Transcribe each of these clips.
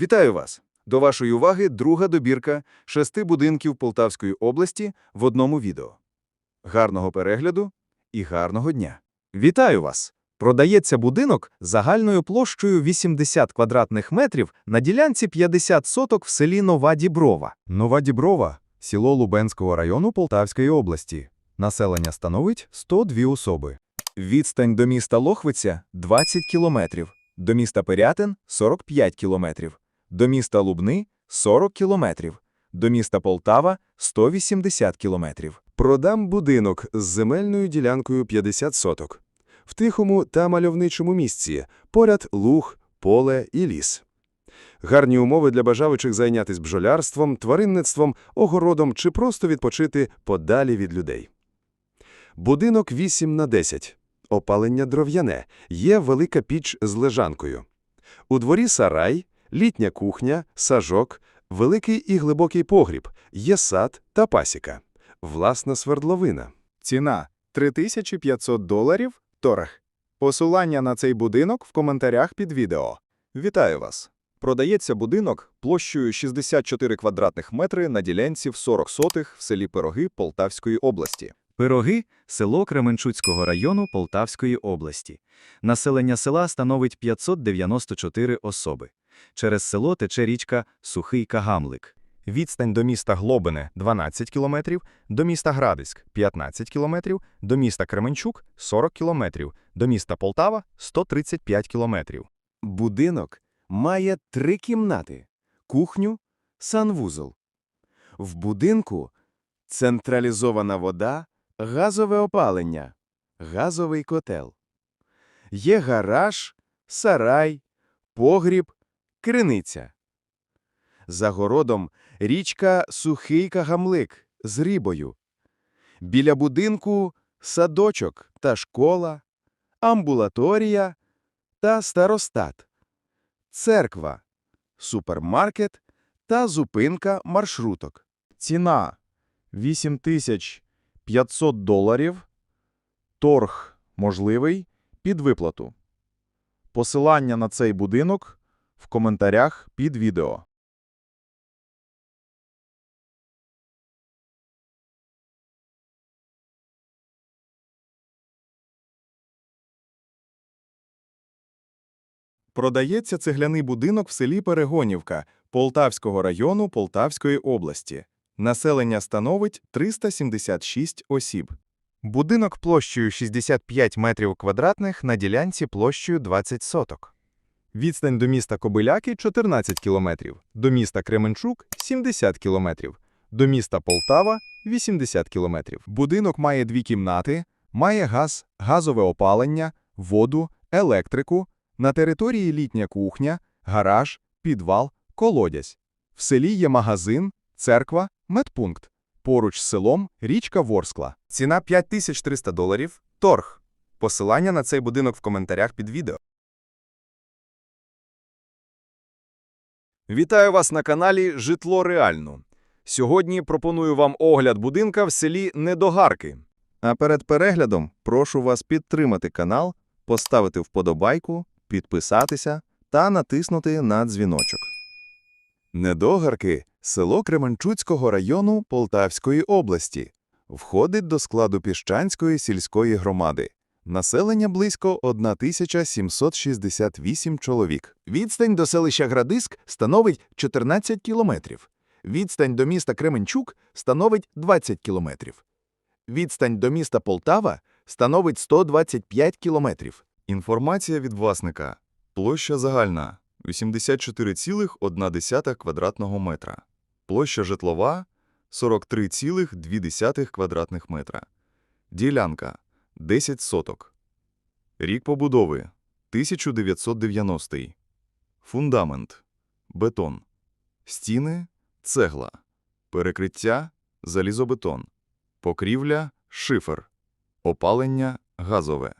Вітаю вас! До вашої уваги друга добірка шести будинків Полтавської області в одному відео. Гарного перегляду і гарного дня! Вітаю вас! Продається будинок загальною площею 80 квадратних метрів на ділянці 50 соток в селі Нова Діброва. Нова Діброва – село Лубенського району Полтавської області. Населення становить 102 особи. Відстань до міста Лохвиця – 20 кілометрів, до міста Пирятин – 45 кілометрів, до міста Лубни – 40 кілометрів, до міста Полтава – 180 кілометрів. Продам будинок з земельною ділянкою 50 соток. В тихому та мальовничому місці, поряд луг, поле і ліс. Гарні умови для бажаючих зайнятися бджолярством, тваринництвом, огородом чи просто відпочити подалі від людей. Будинок 8 на 10. Опалення дров'яне. Є велика піч з лежанкою. У дворі сарай, літня кухня, сажок, великий і глибокий погріб, є сад та пасіка. Власна свердловина. Ціна 3500 доларів торг. Посилання на цей будинок в коментарях під відео. Вітаю вас! Продається будинок площею 64 квадратних метри на ділянці в 40 сотих в селі Пироги Полтавської області. Пироги – село Кременчуцького району Полтавської області. Населення села становить 594 особи. Через село тече річка Сухий Кагамлик. Відстань до міста Глобине – 12 кілометрів, до міста Градиськ – 15 кілометрів, до міста Кременчук – 40 кілометрів, до міста Полтава – 135 кілометрів. Будинок має три кімнати, кухню, санвузол. В будинку централізована вода, газове опалення, газовий котел. Є гараж, сарай, погріб, криниця. За городом річка Сухий Кагамлик з рибою. Біля будинку садочок та школа, амбулаторія та старостат церква, супермаркет та зупинка маршруток. Ціна 8500 доларів. Торг можливий під виплату. Посилання на цей будинок в коментарях під відео. Продається цегляний будинок в селі Перегонівка Полтавського району Полтавської області. Населення становить 376 осіб. Будинок площею 65 метрів квадратних на ділянці площею 20 соток. Відстань до міста Кобиляки – 14 кілометрів, до міста Кременчук – 70 кілометрів, до міста Полтава – 80 кілометрів. Будинок має дві кімнати, має газ, газове опалення, воду, електрику, на території літня кухня, гараж, підвал, колодязь. В селі є магазин, церква, медпункт. Поруч з селом річка Ворскла. Ціна 5300 доларів. Торг. Посилання на цей будинок в коментарях під відео. Вітаю вас на каналі Житло Реально. Сьогодні пропоную вам огляд будинка в селі Недогарки. А перед переглядом прошу вас підтримати канал, поставити вподобайку, підписатися та натиснути на дзвіночок. Недогарки – село Кременчуцького району Полтавської області. Входить до складу Піщанської сільської громади. Населення близько 1768 чоловік. Відстань до селища Градиск становить 14 кілометрів. Відстань до міста Кременчук становить 20 кілометрів. Відстань до міста Полтава становить 125 кілометрів. Інформація від власника. Площа загальна 84,1 квадратного метра. Площа житлова 43,2 квадратних метра. Ділянка 10 соток. Рік побудови 1990. Фундамент бетон. Стіни цегла. Перекриття залізобетон. Покрівля шифер. Опалення газове.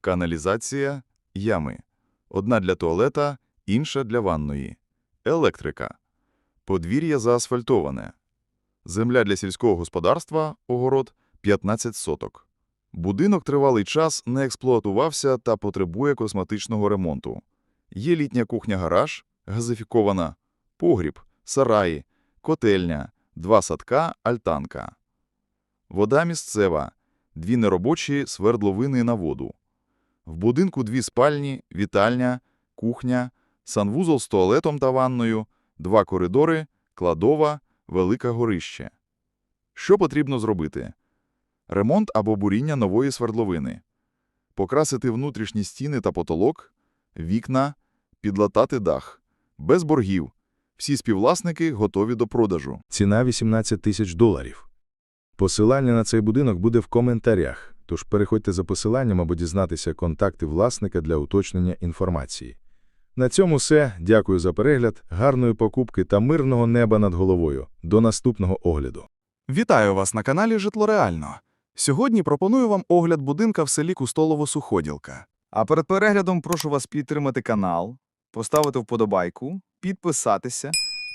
Каналізація ями. Одна для туалета, інша для ванної. Електрика. Подвір'я заасфальтоване. Земля для сільського господарства, огород 15 соток. Будинок тривалий час не експлуатувався та потребує косметичного ремонту. Є літня кухня-гараж, газифікована, погріб, сараї, котельня, два садка, альтанка. Вода місцева, дві неробочі свердловини на воду. В будинку дві спальні, вітальня, кухня, санвузол з туалетом та ванною, два коридори, кладова, велике горище. Що потрібно зробити? Ремонт або буріння нової свердловини. Покрасити внутрішні стіни та потолок, вікна, підлатати дах. Без боргів. Всі співвласники готові до продажу. Ціна 18 тисяч доларів. Посилання на цей будинок буде в коментарях, тож переходьте за посиланням або дізнатися контакти власника для уточнення інформації. На цьому все. Дякую за перегляд, гарної покупки та мирного неба над головою. До наступного огляду. Вітаю вас на каналі Житло Реально. Сьогодні пропоную вам огляд будинка в селі Кустолово-Суходілка. А перед переглядом прошу вас підтримати канал, поставити вподобайку, підписатися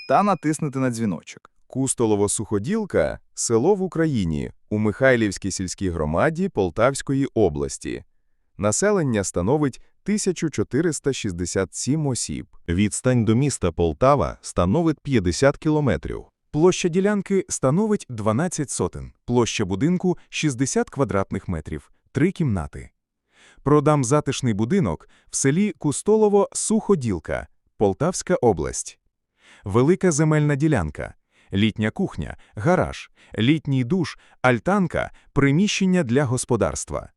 та натиснути на дзвіночок. Кустолово-Суходілка – село в Україні, у Михайлівській сільській громаді Полтавської області. Населення становить 1467 осіб. Відстань до міста Полтава становить 50 кілометрів. Площа ділянки становить 12 сотен. Площа будинку – 60 квадратних метрів, три кімнати. Продам затишний будинок в селі Кустолово-Суходілка, Полтавська область. Велика земельна ділянка, літня кухня, гараж, літній душ, альтанка, приміщення для господарства.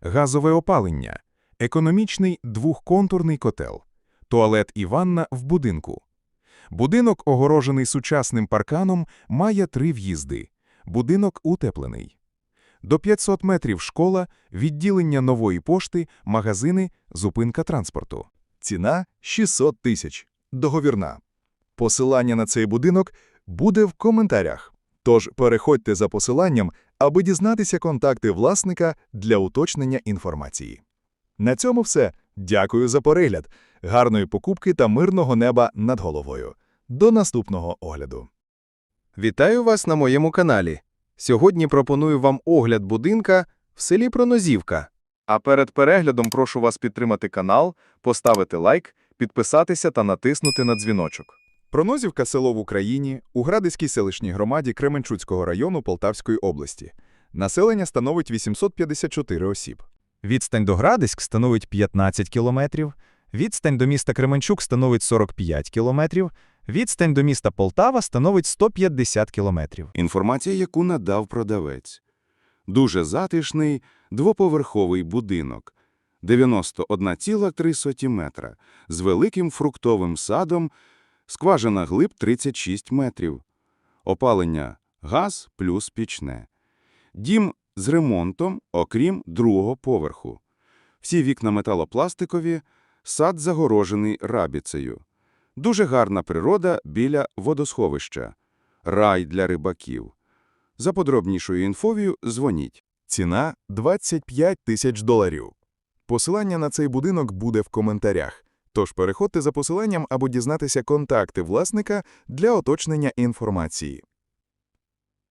Газове опалення, економічний двохконтурний котел, туалет і ванна в будинку. Будинок, огорожений сучасним парканом, має три в'їзди. Будинок утеплений. До 500 метрів школа, відділення нової пошти, магазини, зупинка транспорту. Ціна 600 тисяч. Договірна. Посилання на цей будинок буде в коментарях. Тож переходьте за посиланням, аби дізнатися контакти власника для уточнення інформації. На цьому все. Дякую за перегляд, гарної покупки та мирного неба над головою. До наступного огляду. Вітаю вас на моєму каналі. Сьогодні пропоную вам огляд будинка в селі Пронозівка. А перед переглядом прошу вас підтримати канал, поставити лайк, підписатися та натиснути на дзвіночок. Пронозівка – село в Україні, у Градиській селищній громаді Кременчуцького району Полтавської області. Населення становить 854 осіб. Відстань до Градиськ становить 15 кілометрів, відстань до міста Кременчук становить 45 кілометрів, відстань до міста Полтава становить 150 кілометрів. Інформація, яку надав продавець. Дуже затишний двоповерховий будинок. 91,3 метра, з великим фруктовим садом, скважина глиб 36 метрів. Опалення газ плюс пічне. Дім з ремонтом, окрім другого поверху. Всі вікна металопластикові, сад загорожений рабіцею. Дуже гарна природа біля водосховища. Рай для рибаків. За подробнішою інфовію дзвоніть. Ціна – 25 тисяч доларів. Посилання на цей будинок буде в коментарях. Тож переходьте за посиланням або дізнатися контакти власника для уточнення інформації.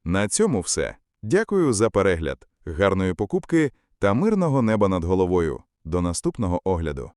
На цьому все. Дякую за перегляд, гарної покупки та мирного неба над головою. До наступного огляду.